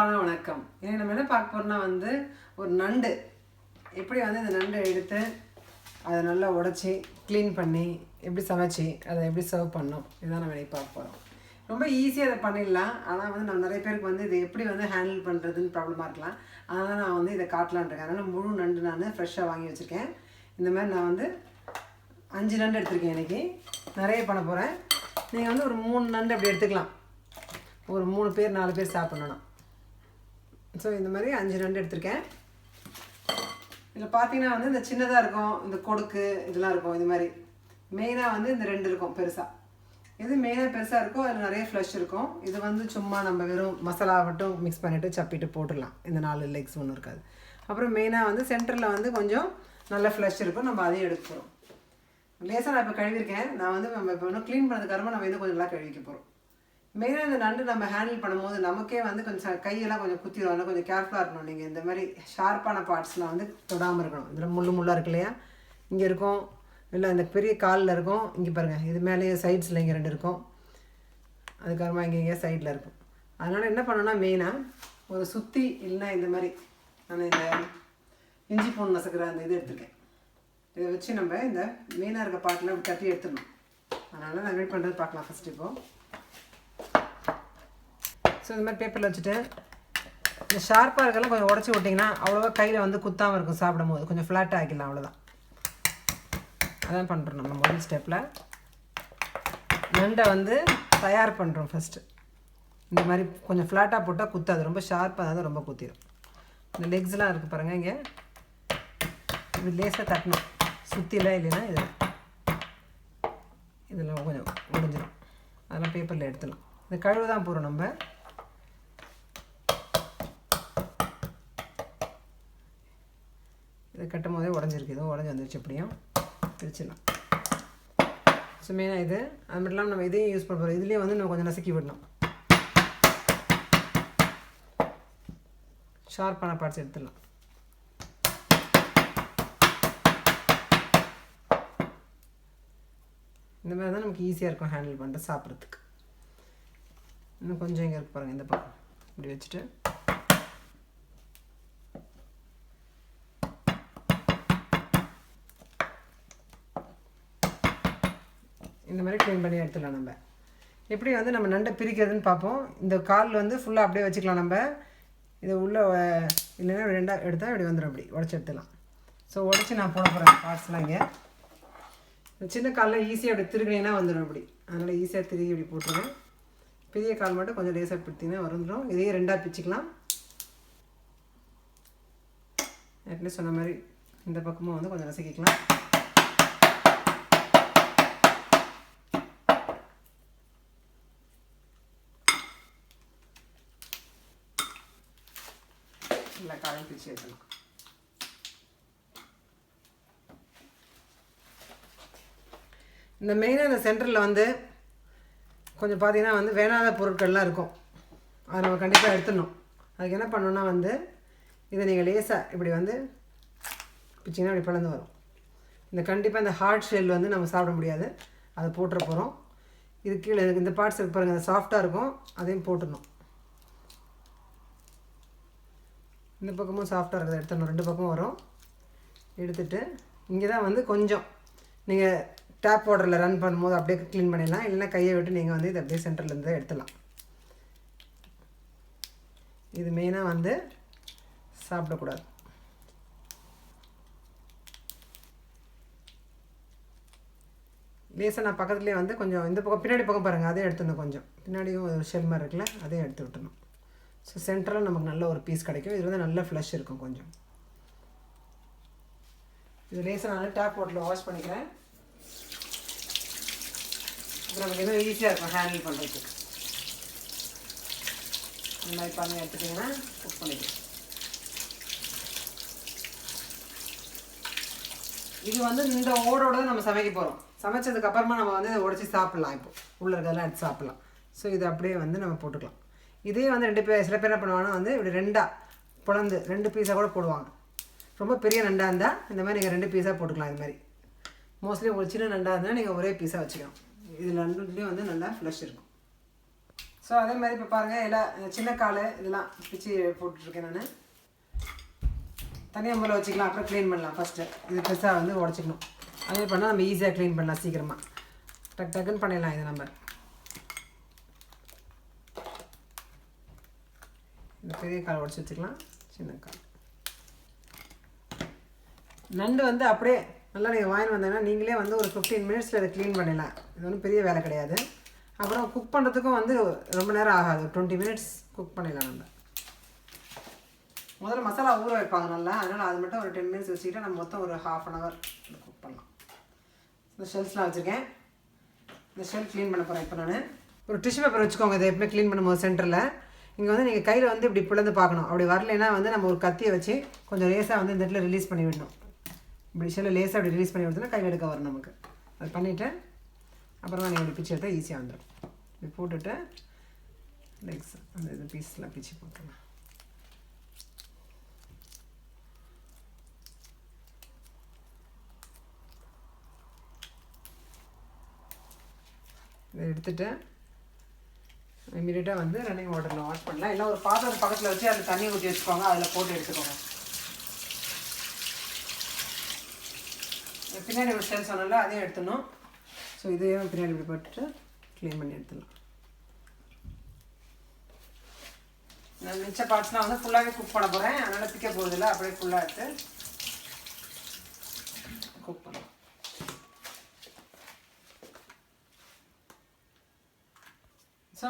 அன்பான வணக்கம். இன்னைக்கு நம்ம என்ன பார்க்க போறோம்னா வந்து ஒரு நண்டு. எப்படி வந்து இந்த நண்டை எடுத்து அதை நல்லா உடச்சி க்ளீன் பண்ணி எப்படி சமைச்சி அதை எப்படி சர்வ் பண்ணோம் இதுதான் நம்ம இன்னைக்கு பார்க்க போகிறோம் ரொம்ப ஈஸியாக அதை பண்ணிடலாம். ஆனால் வந்து நம்ம நிறைய பேருக்கு வந்து இதை எப்படி வந்து ஹேண்டில் பண்ணுறதுன்னு ப்ராப்ளமாக இருக்கலாம். அதனால் நான் வந்து இதை காட்டலான்ருக்கேன் அதனால் முழு நண்டு நான் ஃப்ரெஷ்ஷாக வாங்கி வச்சுருக்கேன். இந்த மாதிரி நான் வந்து அஞ்சு நண்டு எடுத்திருக்கேன் இன்றைக்கி நிறைய பண்ண போகிறேன் நீங்கள் வந்து ஒரு மூணு நண்டு அப்படி எடுத்துக்கலாம். ஒரு மூணு பேர் நாலு பேர் சாப்பிட்ணும் ஸோ இந்த மாதிரி அஞ்சு நண்டு எடுத்திருக்கேன். இதில் பார்த்தீங்கன்னா வந்து இந்த சின்னதாக இருக்கும் இந்த கொடுக்கு இதெல்லாம் இருக்கும் இது மாதிரி. மெயினாக வந்து இந்த ரெண்டு இருக்கும் பெருசாக இது மெயினாக பெருசாக இருக்கும் அதில் நிறைய ஃப்ளஷ் இருக்கும். இது வந்து சும்மா நம்ம வெறும் மசாலா மட்டும் மிக்ஸ் பண்ணிவிட்டு சப்பிட்டு போட்டுடலாம். இந்த நாலு லெக்ஸ் ஒன்றும் இருக்காது. அப்புறம் மெயினாக வந்து சென்டரில் வந்து கொஞ்சம் நல்ல ஃப்ளஷ் இருக்கும். நம்ம அதையும் எடுக்க போகிறோம் லேசாக நான் இப்போ கழுவிருக்கேன் நான் வந்து நம்ம இப்போ இன்னும் க்ளீன் பண்ணதுக்கப்புறமா நம்ம இன்னும் கொஞ்சம் நல்லா கழுவிக்க போகிறோம் மெயினாக இந்த நண்டு நம்ம ஹேண்டில் பண்ணும்போது நமக்கே வந்து கொஞ்சம் கையெல்லாம் கொஞ்சம் குத்திடும் அதனால் கொஞ்சம் கேர்ஃபுல்லாக இருக்கணும். நீங்கள் இந்த மாதிரி ஷார்ப்பான பார்ட்ஸ்லாம் வந்து தொடாமல் இருக்கணும். இதில் முள்ளு முள்ளாக இருக்கு இல்லையா? இங்கே இருக்கும். இல்லை இந்த பெரிய காலில் இருக்கும். இங்கே பாருங்கள் இது மேலேயே சைட்ஸில் இங்கே ரெண்டு இருக்கும். அதுக்கப்புறமா இங்கே இங்கே சைடில் இருக்கும். அதனால் என்ன பண்ணணும்னா மெயினாக ஒரு சுற்றி இல்லைன்னா இந்த மாதிரி நான் இந்த இஞ்சி பூண்டு நசுக்கிற அந்த இது எடுத்திருக்கேன். இதை வச்சு நம்ம இந்த மெயினாக இருக்க பாட்டில் தட்டி எடுத்துடணும். அதனால் நான் வெயிட் பண்ணுறது பார்க்கலாம். ஃபஸ்ட் இப்போது ஸோ இந்த மாதிரி பேப்பரில் வச்சுட்டு இந்த ஷார்ப்பாக இருக்கலாம் கொஞ்சம் உடச்சி விட்டிங்கன்னா அவ்வளோவா கையில் வந்து குத்தாமல் இருக்கும் சாப்பிடும் போது கொஞ்சம் ஃப்ளாட்டாக ஆக்கிடலாம் அவ்வளோதான் அதான் பண்ணுறோம் நம்ம முதல் ஸ்டெப்பில் நண்டை வந்து தயார் பண்ணுறோம் ஃபஸ்ட்டு இந்த மாதிரி கொஞ்சம் ஃப்ளாட்டாக போட்டால் குத்தாது. ரொம்ப ஷார்ப்பாக தான் ரொம்ப குத்திடும் இந்த லெக்ஸ்லாம் இருக்குது பாருங்கள் இங்கே. இது லேசாக தட்டணும் சுற்றிலாம் இல்லைன்னா இது. இதெல்லாம் கொஞ்சம் முடிஞ்சிடும் அதெல்லாம் பேப்பரில் எடுத்துடலாம். இந்த கழுவு தான் போகிறோம் நம்ம. இது கட்டும் போதே உடஞ்சிருக்கு. இதுவும் உடஞ்சி வந்துருச்சு எப்படியும் பிரிச்சிடலாம். ஸோ மெயினாக இது. அது மட்டும் இல்லாமல் நம்ம இதையும் யூஸ் பண்ண போகிறோம் இதுலேயே வந்து நம்ம கொஞ்சம் நசுக்கி விடணும். ஷார்ப்பான பார்ட்ஸ் எடுத்துடலாம். இந்த மாதிரி தான் நமக்கு ஈஸியாக இருக்கும் ஹேண்டில் பண்ணிட்டு சாப்பிட்றதுக்கு. இன்னும் கொஞ்சம் இங்கே இருக்கு பாருங்கள் இந்த பக்கம். இப்படி வச்சுட்டு. இந்த மாதிரி க்ளீன் பண்ணி எடுத்துடலாம் நம்ம. எப்படி வந்து நம்ம நண்டை பிரிக்கிறதுன்னு பார்ப்போம். இந்த கால் வந்து ஃபுல்லாக அப்படியே வச்சுக்கலாம் நம்ம. இதை உள்ளே இல்லைன்னா ரெண்டாக எடுத்தால் இப்படி வந்துடும் அப்படி. உடச்சி எடுத்துடலாம். ஸோ உடச்சி நான் போட போகிறேன் பார்ட்ஸ்லாம் இங்கே. சின்ன காலில் ஈஸியாக அப்படி திருகினீங்கன்னா வந்துடும் அப்படி. அதனால் ஈஸியாக திருகி இப்படி போட்டுருவேன் பெரிய கால் மட்டும் கொஞ்சம் லேசாக பிடித்தீங்கன்னா வந்துடும் இதையே ரெண்டாக பிச்சுக்கலாம். ஏற்கனவே சொன்ன மாதிரி இந்த பக்கமும் வந்து கொஞ்சம் நசுக்கிக்கலாம் இல்லை காலையும் பிரித்து எடுக்கலாம் இந்த மெயினாக இந்த சென்டரில் வந்து கொஞ்சம் பார்த்தீங்கன்னா வந்து வேணாத பொருட்கள்லாம் இருக்கும். அதை நம்ம கண்டிப்பாக எடுத்துடணும். அதுக்கு என்ன பண்ணணும்னா வந்து இதை நீங்கள் லேசாக இப்படி வந்து பிச்சிங்கன்னா இப்படி பிளந்து வரும். இந்த கண்டிப்பாக இந்த ஹார்ட் ஷெல் வந்து நம்ம சாப்பிட முடியாது. அதை போட்டுற போகிறோம் இது கீழே இந்த பார்ட்ஸ் இருக்கு பாருங்கள் சாஃப்டாக இருக்கும். அதையும் போட்டுடணும். இந்த பக்கமும் சாஃப்டாக இருக்கிறத எடுத்துடணும் ரெண்டு பக்கமும் வரும். எடுத்துட்டு இங்கே தான் வந்து கொஞ்சம் நீங்கள் டேப் வாட்டரில் ரன் பண்ணும்போது அப்படியே க்ளீன் பண்ணிடலாம். இல்லைன்னா கையை விட்டு நீங்கள் வந்து இது அப்படியே சென்டர்லேருந்து எடுத்துடலாம். இது மெயினாக வந்து சாப்பிடக்கூடாது. லேசாக நான் பக்கத்துலேயே வந்து கொஞ்சம் இந்த பக்கம் பின்னாடி பக்கம் பாருங்கள் அதையும் எடுத்துடணும் கொஞ்சம். பின்னாடியும் ஒரு ஷெல் மாதிரி இருக்குல்ல அதையும் எடுத்து விட்டணும் ஸோ சென்டரில் நமக்கு நல்ல ஒரு பீஸ் கிடைக்கும். இது வந்து நல்ல ஃப்ளஷ் இருக்கும் கொஞ்சம். இது லேசாக நான் டேப் வாட்டரில் வாஷ் பண்ணிக்கிறேன். இது நமக்கு எதுவும் ஈஸியாக இருக்கும் ஹேண்டில் பண்ணுறதுக்கு இந்த மாதிரி பண்ணி எடுத்துட்டிங்கன்னா குக் பண்ணிக்கலாம். இது வந்து இந்த ஓடோட தான் நம்ம சமைக்க போகிறோம் சமைச்சதுக்கப்புறமா நம்ம வந்து இதை உடச்சி சாப்பிட்லாம் இப்போ. உள்ள இருக்கிறதெல்லாம் எடுத்து சாப்பிட்லாம். ஸோ இது அப்படியே வந்து நம்ம போட்டுக்கலாம். இதே வந்து ரெண்டு பேர் சில பேர் என்ன பண்ணுவாங்கன்னா வந்து இப்படி ரெண்டாக பிளந்து ரெண்டு பீஸாக கூட போடுவாங்க. ரொம்ப பெரிய நண்டாக இருந்தால் இந்த மாதிரி நீங்கள் ரெண்டு பீஸாக போட்டுக்கலாம் இது மாதிரி. மோஸ்ட்லி உங்களுக்கு சின்ன நண்டாக இருந்தால் நீங்கள் ஒரே பீஸாக வச்சுக்கலாம். இதில் ரெண்டுலேயும் வந்து நல்லா ஃப்ளஷ் இருக்கும். ஸோ அதே மாதிரி இப்போ பாருங்கள் எல்லாம் சின்ன கால் இதெல்லாம் பிச்சு போட்டுட்ருக்கேன் நான். தனியாக முறையில் வச்சுக்கலாம் அப்புறம் க்ளீன் பண்ணலாம் ஃபஸ்ட்டு இது பெருசாக வந்து உடச்சிக்கணும். அதே பண்ணால் நம்ம ஈஸியாக க்ளீன் பண்ணலாம் சீக்கிரமாக டக் டக்குன்னு பண்ணிடலாம் இதை நம்ம. இந்த பெரிய கால் உடச்சி வச்சுக்கலாம். சின்ன கால். நண்டு வந்து அப்படியே நல்லா நீங்கள் வாங்கி வந்தீங்கன்னா நீங்களே வந்து ஒரு ஃபிஃப்டீன் மினிட்ஸில் இதை க்ளீன் பண்ணிடலாம். இது ஒன்றும் பெரிய வேலை கிடையாது. அப்புறம் குக் பண்ணுறதுக்கும் வந்து ரொம்ப நேரம் ஆகாது. டுவெண்ட்டி மினிட்ஸ் குக் பண்ணிடலாம் நம்ம. முதல்ல மசாலா ஊற வைப்பாங்க நல்லா. அதனால் அது மட்டும் ஒரு டென் மினிட்ஸ் வச்சுக்கிட்டு நம்ம மொத்தம் ஒரு ஹாஃப் அன் ஹவர் குக் பண்ணலாம். இந்த ஷெல்ஸ்லாம் வச்சுருக்கேன். இந்த ஷெல் க்ளீன் பண்ண போகிறேன் இப்போ நான். ஒரு டிஷ்யூ பேப்பர் வச்சுக்கோங்க. இதை எப்பவுமே க்ளீன் பண்ணும்போது சென்டரில் இங்கே வந்து நீங்கள் கையில் வந்து இப்படி பிளந்து பார்க்கணும். அப்படி வரலைன்னா வந்து நம்ம ஒரு கத்தியை வச்சு கொஞ்சம் லேசாக வந்து இந்த இடத்துல ரிலீஸ் பண்ணி விடணும். இப்படி சில லேசாக அப்படி ரிலீஸ் பண்ணி விடுறதுனா கையில் எடுக்க வரும் நமக்கு. அது பண்ணிவிட்டு அப்புறமா நீங்கள் இப்படி பிச்சு எடுத்தால் ஈஸியாக வந்துடும் இப்படி போட்டுட்டு லெக்ஸ் அந்த இது பீஸ்லாம் பிச்சு போட்டுருங்க இதை எடுத்துட்டு இமீடியட்டாக வந்து ரன்னிங் வாட்டரில் வாஷ் பண்ணலாம். இல்லை ஒரு பாத்திரம் பக்கத்தில் வச்சு அதில் தண்ணி ஊற்றி வச்சுக்கோங்க. அதில் போட்டு எடுத்துக்கோங்க. பின்னாடி ஒரு ஷெல் சொன்னால அதையும் எடுத்துடணும். ஸோ இதையும் பின்னாடி இப்படி போட்டுட்டு க்ளீன் பண்ணி எடுத்துடலாம். நான் மிச்ச பார்ட்ஸ்லாம் வந்து ஃபுல்லாகவே குக் பண்ண போகிறேன் அதனால் பிக்க போகிறதில்ல அப்படியே ஃபுல்லாக எடுத்து குக் பண்ணலாம்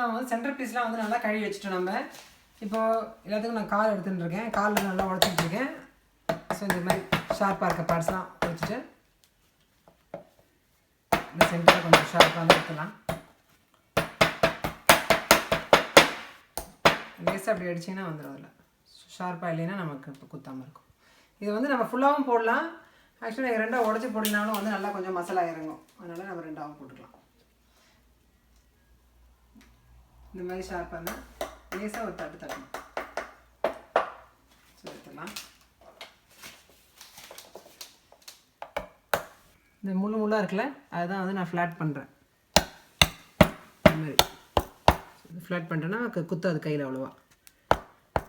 நான் வந்து சென்டர் பீஸ்லாம் வந்து நல்லா கழுவி வச்சுட்டோம் நம்ம. இப்போது எல்லாத்துக்கும் நான் கால் எடுத்துகிட்டு இருக்கேன். காலில் நல்லா உடச்சிட்டு இருக்கேன். ஸோ இந்த மாதிரி ஷார்ப்பாக இருக்க பார்ட்ஸ்லாம் வச்சுட்டு இந்த சென்டரில் கொஞ்சம் ஷார்ப்பாக வந்து எடுத்துக்கலாம் லேசாக அப்படி அடிச்சிங்கன்னா வந்துடும் அதில். ஷார்ப்பாக இல்லைன்னா நமக்கு இப்போ குத்தாமல் இருக்கும். இது வந்து நம்ம ஃபுல்லாகவும் போடலாம். ஆக்சுவலாக ரெண்டாக உடச்சி போட்டினாலும் வந்து நல்லா கொஞ்சம் மசாலா இறங்கும். அதனால் நம்ம ரெண்டாகவும் போட்டுக்கலாம். இந்த மாதிரி ஷார்ப்பாக லேசாக ஒரு தட்டு தட்டணும். ஸோ இந்த முள்ளு முள்ளாக இருக்குல்ல அதுதான் வந்து நான் ஃப்ளாட் பண்ணுறேன் இந்த மாதிரி. ஃப்ளாட் பண்ணிட்டேன்னா குத்தாது கையில் அவ்வளோவா.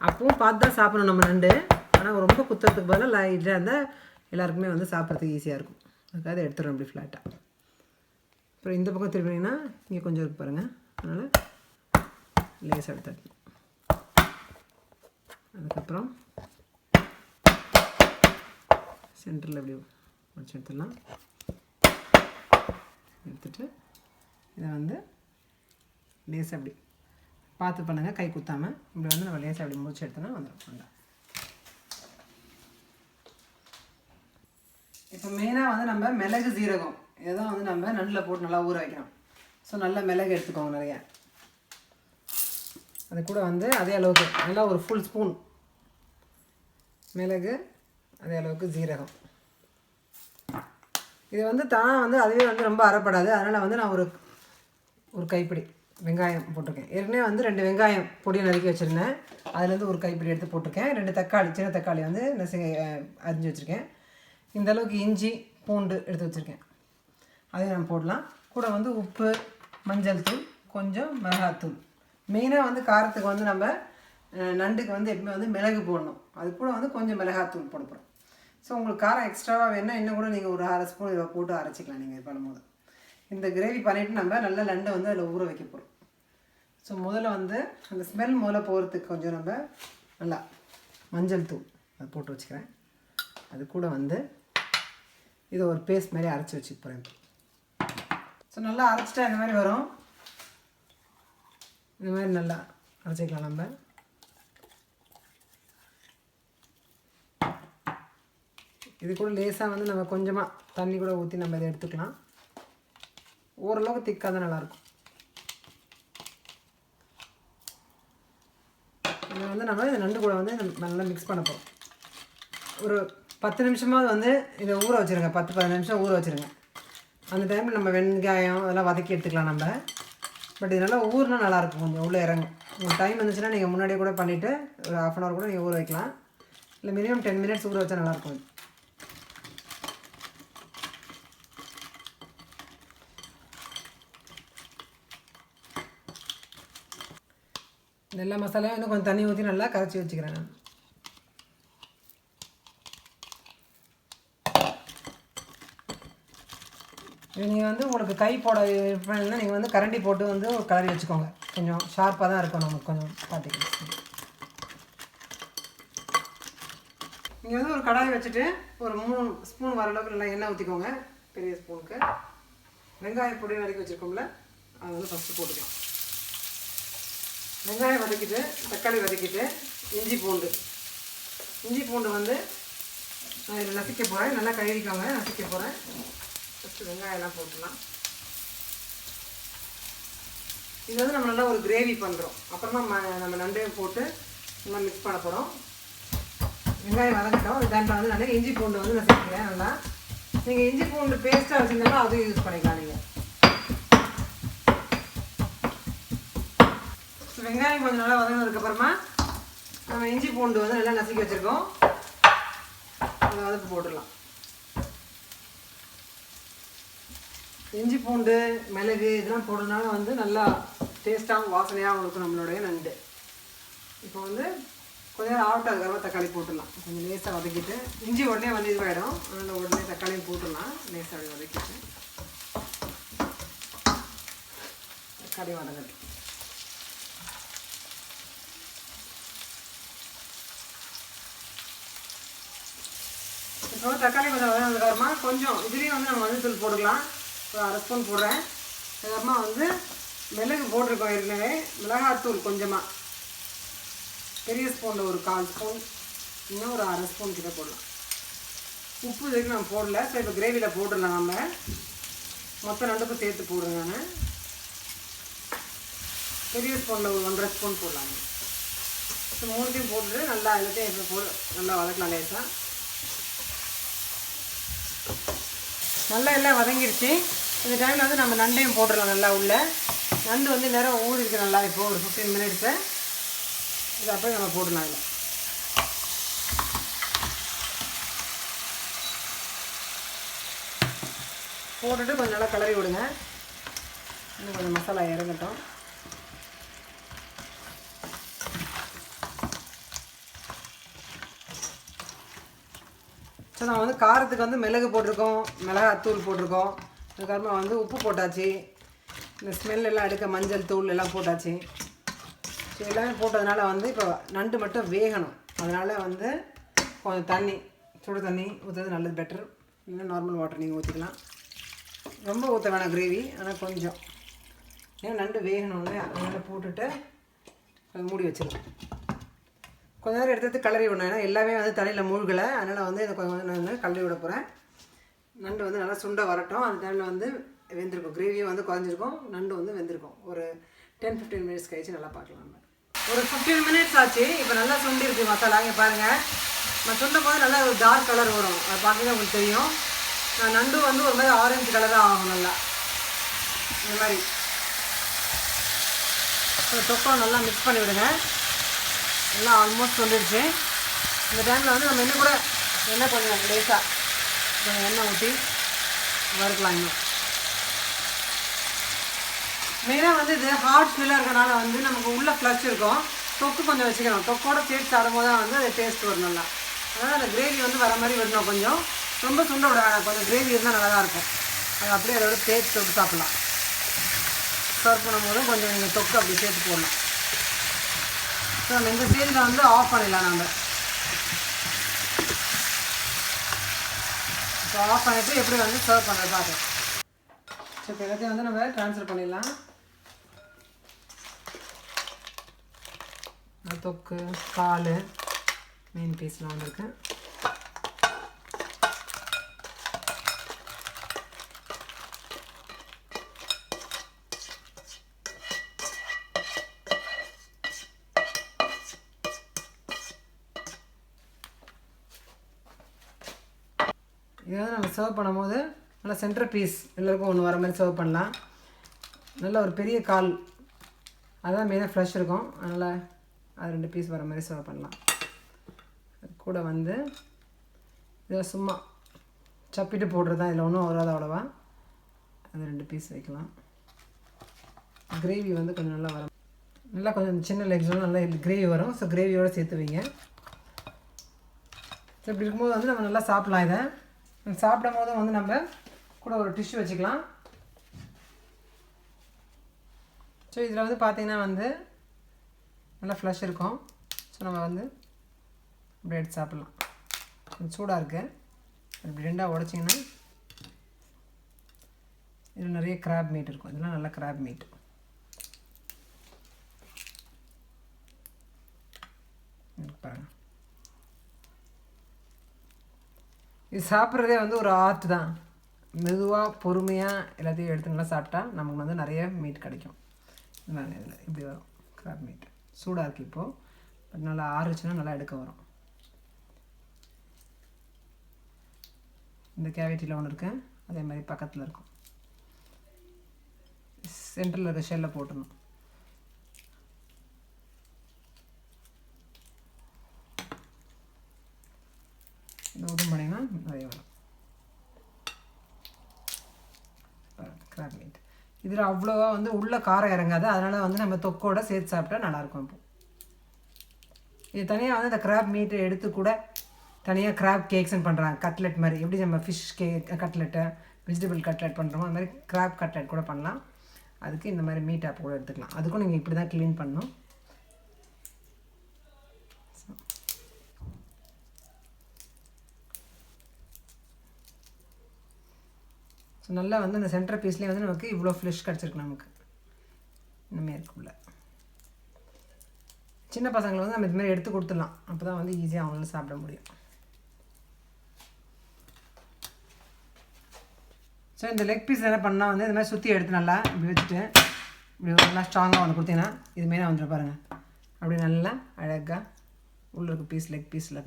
அப்பவும் பார்த்து தான் சாப்பிடணும் நம்ம நண்டு ஆனால் ரொம்ப குத்துறதுக்கு பதிலாக லைட்டாக இருந்தால் எல்லாருக்குமே வந்து சாப்பிட்றதுக்கு ஈஸியாக இருக்கும். அதுக்காக எடுத்துடுறோம் அப்படி ஃப்ளாட்டாக அப்புறம் இந்த பக்கம் திரும்பினீங்கன்னா இங்கே கொஞ்சம் இருக்கு பாருங்கள் அதனால் லேசாக எடுத்து தட்டணும் அதுக்கப்புறம் சென்டரில் இப்படி வச்சு எடுத்துடலாம். எடுத்துட்டு இதை வந்து லேசாக அப்படி பார்த்து பண்ணுங்கள் கை குத்தாமல் இப்படி வந்து நம்ம லேசாக அப்படி முடிச்சு எடுத்தோன்னா வந்துடும். நல்லா இப்போ மெயினாக வந்து நம்ம மிளகு சீரகம். இதான் வந்து நம்ம நல்ல போட்டு நல்லா ஊற வைக்கணும். ஸோ நல்ல மிளகு எடுத்துக்கோங்க நிறைய. அது கூட வந்து அதே அளவுக்கு நல்லா ஒரு ஃபுல் ஸ்பூன் மிளகு அதே அளவுக்கு ஜீரகம். இது வந்து தான் வந்து அதுவே வந்து ரொம்ப அறப்படாது. அதனால் வந்து நான் ஒரு ஒரு கைப்பிடி வெங்காயம் போட்டிருக்கேன். ஏற்கனவே வந்து ரெண்டு வெங்காயம் பொடியை நறுக்கி வச்சுருந்தேன். அதுலேருந்து ஒரு கைப்பிடி எடுத்து போட்டிருக்கேன். ரெண்டு தக்காளி சின்ன தக்காளி வந்து நெசங்க அரிஞ்சு வச்சுருக்கேன். இந்த அளவுக்கு இஞ்சி பூண்டு எடுத்து வச்சுருக்கேன். அதையும் நம்ம போடலாம். கூட வந்து உப்பு மஞ்சள் தூள் கொஞ்சம் மிளகாத்தூள். மெயினாக வந்து காரத்துக்கு வந்து நம்ம நண்டுக்கு வந்து எப்பவுமே வந்து மிளகு போடணும். அது கூட வந்து கொஞ்சம் மிளகாத்தூள் போட போகிறோம் ஸோ உங்களுக்கு காரம் எக்ஸ்ட்ராவாக வேணும்னா இன்னும் கூட நீங்கள் ஒரு அரை ஸ்பூன் இதை போட்டு அரைச்சிக்கலாம் நீங்கள் இது பண்ணும்போது. இந்த கிரேவி பண்ணிவிட்டு நம்ம நல்ல நண்டை வந்து அதில் ஊற வைக்க போகிறோம் ஸோ முதல்ல வந்து அந்த ஸ்மெல் முதல்ல போகிறதுக்கு கொஞ்சம் நம்ம நல்லா மஞ்சள் தூள் அதை போட்டு வச்சுக்கிறேன். அது கூட வந்து இதை ஒரு பேஸ்ட் மாதிரி அரைச்சி வச்சுக்க போகிறேன் ஸோ நல்லா அரைச்சிட்டா இந்த மாதிரி வரும்? இந்த மாதிரி நல்லா அரைச்சிக்கலாம் நம்ம. இது கூட லேசாக வந்து நம்ம கொஞ்சமாக தண்ணி கூட ஊற்றி நம்ம இதை எடுத்துக்கலாம். ஓரளவுக்கு திக்காக தான் நல்லாயிருக்கும். இதை வந்து நம்ம இந்த நண்டு கூட வந்து நல்லா மிக்ஸ் பண்ண போகிறோம் ஒரு பத்து நிமிஷமாவது வந்து இதை ஊற வச்சுருங்க. பத்து பதினஞ்சு நிமிஷம் ஊற வச்சுருங்க. அந்த டைமில் நம்ம வெங்காயம் அதெல்லாம் வதக்கி எடுத்துக்கலாம் நம்ம. பட் இது நல்லா ஊறினா நல்லாயிருக்கும் கொஞ்சம் உள்ளே இறங்கும் டைம் இருந்துச்சுன்னா நீங்கள் முன்னாடியே கூட பண்ணிவிட்டு ஒரு ஹாஃப் அன் ஹவர் கூட நீங்கள் ஊற வைக்கலாம். இல்லை மினிமம் டென் மினிட்ஸ் ஊற வச்சா நல்லாயிருக்கும் இது. எல்லா மசாலாவும் இன்னும் கொஞ்சம் தண்ணி ஊற்றி நல்லா கரைச்சி வச்சுக்கிறேன் நான். நீங்கள் வந்து உங்களுக்கு கை போட விருப்பம்னா நீங்கள் வந்து கரண்டி போட்டு வந்து ஒரு கலரி வச்சுக்கோங்க. கொஞ்சம் ஷார்ப்பாக தான் இருக்கும் நமக்கு கொஞ்சம் பார்த்துக்கலாம் நீங்கள் வந்து ஒரு கடாய் வச்சுட்டு ஒரு மூணு ஸ்பூன் வர அளவுக்கு நல்லா எண்ணெய் ஊற்றிக்கோங்க பெரிய ஸ்பூனுக்கு வெங்காய பொடி நறுக்கி வச்சுருக்கோம்ல அதை வந்து ஃபஸ்ட்டு போட்டுக்கலாம். வெங்காயம் வதக்கிட்டு தக்காளி வதக்கிட்டு இஞ்சி பூண்டு. இஞ்சி பூண்டு வந்து நான் இதில் நசிக்க போகிறேன் நல்லா கழுவிக்கோங்க நசிக்க போகிறேன் ஃபஸ்ட்டு வெங்காயம்லாம் போட்டுடலாம். இது வந்து நம்ம நல்லா ஒரு கிரேவி பண்ணுறோம் அப்புறமா நம்ம நண்டையும் போட்டு நல்லா மிக்ஸ் பண்ண போகிறோம் வெங்காயம் வதங்கிட்டோம். அது டைமில் வந்து நல்லா இஞ்சி பூண்டு வந்து நான் சேர்க்குறேன் நல்லா. நீங்கள் இஞ்சி பூண்டு பேஸ்ட்டாக வச்சுருந்தாலும் அதுவும் யூஸ் பண்ணிக்கலாம் நீங்கள் வெங்காயம் கொஞ்சம் நல்லா வதங்கினதுக்கப்புறமா நம்ம இஞ்சி பூண்டு வந்து நல்லா நசுக்கி வச்சுருக்கோம். அதை வதக்கு போட்டுடலாம். இஞ்சி பூண்டு மிளகு இதெல்லாம் போடுறதுனால வந்து நல்லா டேஸ்ட்டாகவும் வாசனையாகவும் இருக்கும் நம்மளுடைய நண்டு. இப்போ வந்து கொஞ்ச நேரம் ஆகட்டும் அதுக்கப்புறம் தக்காளி போட்டுடலாம். கொஞ்சம் லேசாக வதக்கிட்டு இஞ்சி உடனே வந்து இதுவாகிடும் அதனால் உடனே தக்காளியும் போட்டுடலாம். லேசாக அப்படி வதக்கிட்டு. தக்காளி வதங்கட்டும் இப்போ தக்காளி கொஞ்சம் வதங்கினதுக்கப்புறமா கொஞ்சம் இதுலேயும் வந்து நம்ம மஞ்சள் போட்டுக்கலாம். ஒரு அரை ஸ்பூன் போடுறேன். அதுக்கப்புறமா வந்து மிளகு போட்டிருக்கோம் ஏற்கனவே. மிளகாத்தூள் கொஞ்சமாக பெரிய ஸ்பூனில் ஒரு கால் ஸ்பூன் இன்னும் ஒரு அரை ஸ்பூன் கிட்ட போடலாம். உப்பு இது வரைக்கும் நான் போடல. ஸோ இப்போ கிரேவியில் போட்டுடலாம் நம்ம. மொத்தம் ரெண்டுக்கும் சேர்த்து போடுறேன் நான். பெரிய ஸ்பூனில் ஒரு ஒன்றரை ஸ்பூன் போடலாங்க ஸோ மூணுத்தையும் போட்டுட்டு நல்லா எல்லாத்தையும் இப்போ போடு நல்லா வதக்கலாம் லேசாக நல்லா எல்லாம் வதங்கிருச்சு. இந்த டைமில் வந்து நம்ம நண்டையும் போட்டுடலாம் நல்லா உள்ள. நண்டு வந்து நேரம் ஊறிருக்கு நல்லா இப்போ ஒரு ஃபிஃப்டீன் மினிட்ஸு இது அப்படியே நம்ம போட்டுடலாம் இதில் போட்டுட்டு கொஞ்சம் நல்லா கிளறி விடுங்க. இன்னும் கொஞ்சம் மசாலா இறங்கட்டும். ஸோ நம்ம வந்து காரத்துக்கு வந்து மிளகு போட்டிருக்கோம் மிளகாத்தூள் போட்டிருக்கோம். அதுக்கப்புறமா வந்து உப்பு போட்டாச்சு. இந்த ஸ்மெல் எல்லாம் எடுக்க மஞ்சள் தூள் எல்லாம் போட்டாச்சு. ஸோ எல்லாமே போட்டதுனால வந்து இப்போ நண்டு மட்டும் வேகணும். அதனால் வந்து கொஞ்சம் தண்ணி சுடு தண்ணி ஊற்றுறது நல்லது பெட்டர் இல்லை நார்மல் வாட்டர் நீங்கள் ஊற்றிக்கலாம் ரொம்ப ஊற்ற வேணாம் கிரேவி ஆனால் கொஞ்சம். ஏன்னா நண்டு வேகணும்ல அதனால் போட்டுட்டு மூடி வச்சிடலாம். கொஞ்ச நேரம் எடுத்து எடுத்து கலரி விடணும். ஏன்னா எல்லாமே வந்து தண்ணியில் மூழ்கலை. அதனால் வந்து இதை கொஞ்சம் நான் கலரி விட போகிறேன் நண்டு வந்து நல்லா சுண்டை வரட்டும். அந்த டைமில் வந்து வெந்திருக்கும். கிரேவியும் வந்து குறைஞ்சிருக்கும். நண்டு வந்து வெந்திருக்கும். ஒரு டென் ஃபிஃப்டீன் மினிட்ஸ் கழிச்சு நல்லா பார்க்கலாம் நம்ம. ஒரு ஃபிஃப்டீன் மினிட்ஸ் ஆச்சு. இப்போ நல்லா சுண்டிருக்கு மசாலா. இங்கே பாருங்கள் நான் சுண்டும் போது நல்லா ஒரு டார்க் கலர் வரும். அதை பார்க்கவே உங்களுக்கு தெரியும். நான் நண்டு வந்து ஒரு மாதிரி ஆரஞ்சு கலராக ஆகும் நல்லா. இந்த மாதிரி. தொக்கம் நல்லா மிக்ஸ் பண்ணி விடுங்க. எல்லாம் ஆல்மோஸ்ட் வந்துடுச்சு. இந்த டைமில் வந்து நம்ம இன்னும் கூட எண்ணெய் கொஞ்சம் லேசாக கொஞ்சம் எண்ணெய் ஊற்றி வறுக்கலாம் இன்னும். மெயினாக வந்து இது ஹார்ட் ஸ்மெல்லாக இருக்கனால வந்து நமக்கு உள்ளே ஃப்ளஷ் இருக்கும். தொக்கு கொஞ்சம் வச்சுக்கணும். தொக்கோட சேர்த்து சாப்பிடும்போது தான் வந்து அது டேஸ்ட் வரும் நல்லா. அதனால் அந்த கிரேவி வந்து வர மாதிரி விடணும் கொஞ்சம். ரொம்ப சுண்ட விட வேணாம். கொஞ்சம் கிரேவி இருந்தால் நல்லா தான் இருக்கும். அது அப்படியே அதோட சேர்த்து தொட்டு சாப்பிட்லாம். சர்வ் பண்ணும்போது கொஞ்சம் நீங்கள் தொக்கு அப்படி சேர்த்து போடணும். ஸோ நம்ம இந்த ஸ்டேஜில் வந்து ஆஃப் பண்ணிடலாம் நம்ம ஸோ ஆஃப் பண்ணிவிட்டு எப்படி வந்து சர்வ் பண்ணுறது பார்க்கலாம். ஸோ இப்போ எல்லாத்தையும் வந்து நம்ம ட்ரான்ஸ்ஃபர் பண்ணிடலாம். தொக்கு கால் மெயின் பீஸ்லாம் வந்திருக்கேன் சர்வ் பண்ணும்போது நல்லா சென்டர் பீஸ் எல்லாருக்கும் ஒன்று வர மாதிரி சர்வ் பண்ணலாம். நல்ல ஒரு பெரிய கால். அதான் மெயினாக ஃப்ரெஷ் இருக்கும். அதனால் அது ரெண்டு பீஸ் வர மாதிரி சர்வ் பண்ணலாம். கூட வந்து இதை சும்மா சப்பிட்டு போடுறது தான் இதில் ஒன்றும் வராது அவ்வளோவா. அது ரெண்டு பீஸ் வைக்கலாம். கிரேவி வந்து கொஞ்சம் நல்லா வரும் நல்லா கொஞ்சம் சின்ன லெக்ஸும் நல்லா கிரேவி வரும். ஸோ கிரேவியோடு சேர்த்து வைங்க. ஸோ இப்படி இருக்கும்போது வந்து நம்ம நல்லா சாப்பிட்லாம் இதை. சாப்பிடும் போதும் வந்து நம்ம கூட ஒரு டிஷ்யூ வச்சுக்கலாம். ஸோ இதில் வந்து பார்த்திங்கன்னா வந்து நல்லா ஃப்ளஷ் இருக்கும். ஸோ நம்ம வந்து இப்படி எடுத்து சாப்பிட்லாம். கொஞ்சம் சூடாக இருக்குது இப்படி ரெண்டாக உடச்சிங்கன்னா இதில் நிறைய கிராப் மீட் இருக்கும். இதெல்லாம் நல்லா கிராப் மீட் இது சாப்பிட்றதே வந்து ஒரு ஆர்ட் தான். மெதுவாக பொறுமையாக எல்லாத்தையும் எடுத்து நல்லா சாப்பிட்டா நமக்கு வந்து நிறைய மீட் கிடைக்கும். இதில் இப்படி வரும் கிராப் மீட் சூடாக இருக்குது இப்போது பட் நல்லா ஆறுச்சுன்னா நல்லா எடுக்க வரும். இந்த கேவிட்டியில் ஒன்று இருக்குது அதே மாதிரி பக்கத்தில் இருக்கும். சென்டரில் இருக்க ஷெல்லை போட்டுடணும் இது ஓப்பன் பண்ணிங்கன்னா நிறைய வரும் கிராப் மீட் இதில் அவ்வளோவா வந்து உள்ளே காரம் இறங்காது. அதனால் வந்து நம்ம தொக்கோட சேர்த்து சாப்பிட்டா நல்லாயிருக்கும் இப்போ. இது தனியாக வந்து இந்த கிராப் மீட்டை எடுத்து கூட தனியாக கிராப் கேக்ஸ்ன்னு பண்ணுறாங்க கட்லெட் மாதிரி. எப்படி நம்ம ஃபிஷ் கேக் கட்லெட்டை வெஜிடபிள் கட்லெட் பண்ணுறோமோ அது மாதிரி கிராப் கட்லெட் கூட பண்ணலாம். அதுக்கு இந்த மாதிரி மீட் ஆப் கூட எடுத்துக்கலாம். அதுக்கும் நீங்கள் இப்படி தான் க்ளீன் பண்ணணும். ஸோ நல்லா வந்து அந்த சென்டர் பீஸ்லேயே வந்து நமக்கு இவ்வளோ ஃப்ளஷ் கிடச்சிருக்கு நமக்கு. இனிமேல் இருக்குள்ள சின்ன பசங்களை வந்து நம்ம இதுமாரி எடுத்து கொடுத்துடலாம். அப்போ தான் வந்து ஈஸியாக அவங்களும் சாப்பிட முடியும். ஸோ இந்த லெக் பீஸ் என்ன பண்ணால் வந்து இது மாதிரி சுற்றி எடுத்து நல்லா இப்படி வச்சுட்டு இப்படி ஒரு நல்லா ஸ்ட்ராங்காக ஒன்று கொடுத்தீங்கன்னா இதுமாரி வந்துடும் பாருங்கள் அப்படி நல்லா அழகாக உள்ள இருக்க பீஸ் லெக் பீஸில்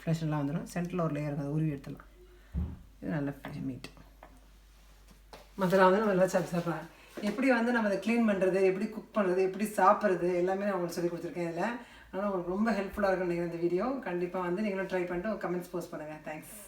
ஃப்ளஷ் எல்லாம் வந்துடும் சென்டரில் ஒரு லேயர் இருக்கும் அதை உருவி எடுத்துடலாம். இது நல்ல மீட் முதலாவது நம்ம எல்லாம் சாப்பிட்டு சாப்பிட்றாங்க எப்படி வந்து நம்ம அதை க்ளீன் பண்ணுறது எப்படி குக் பண்ணுறது எப்படி சாப்பிட்றது எல்லாமே நான் உங்களுக்கு சொல்லி கொடுத்துருக்கேன் இதில். அதனால் உங்களுக்கு ரொம்ப ஹெல்ப்ஃபுல்லாக இருக்கும் நீங்கள் இந்த வீடியோ கண்டிப்பாக வந்து நீங்களும் ட்ரை பண்ணிட்டு கமெண்ட்ஸ் போஸ்ட் பண்ணுங்கள் தேங்க்ஸ்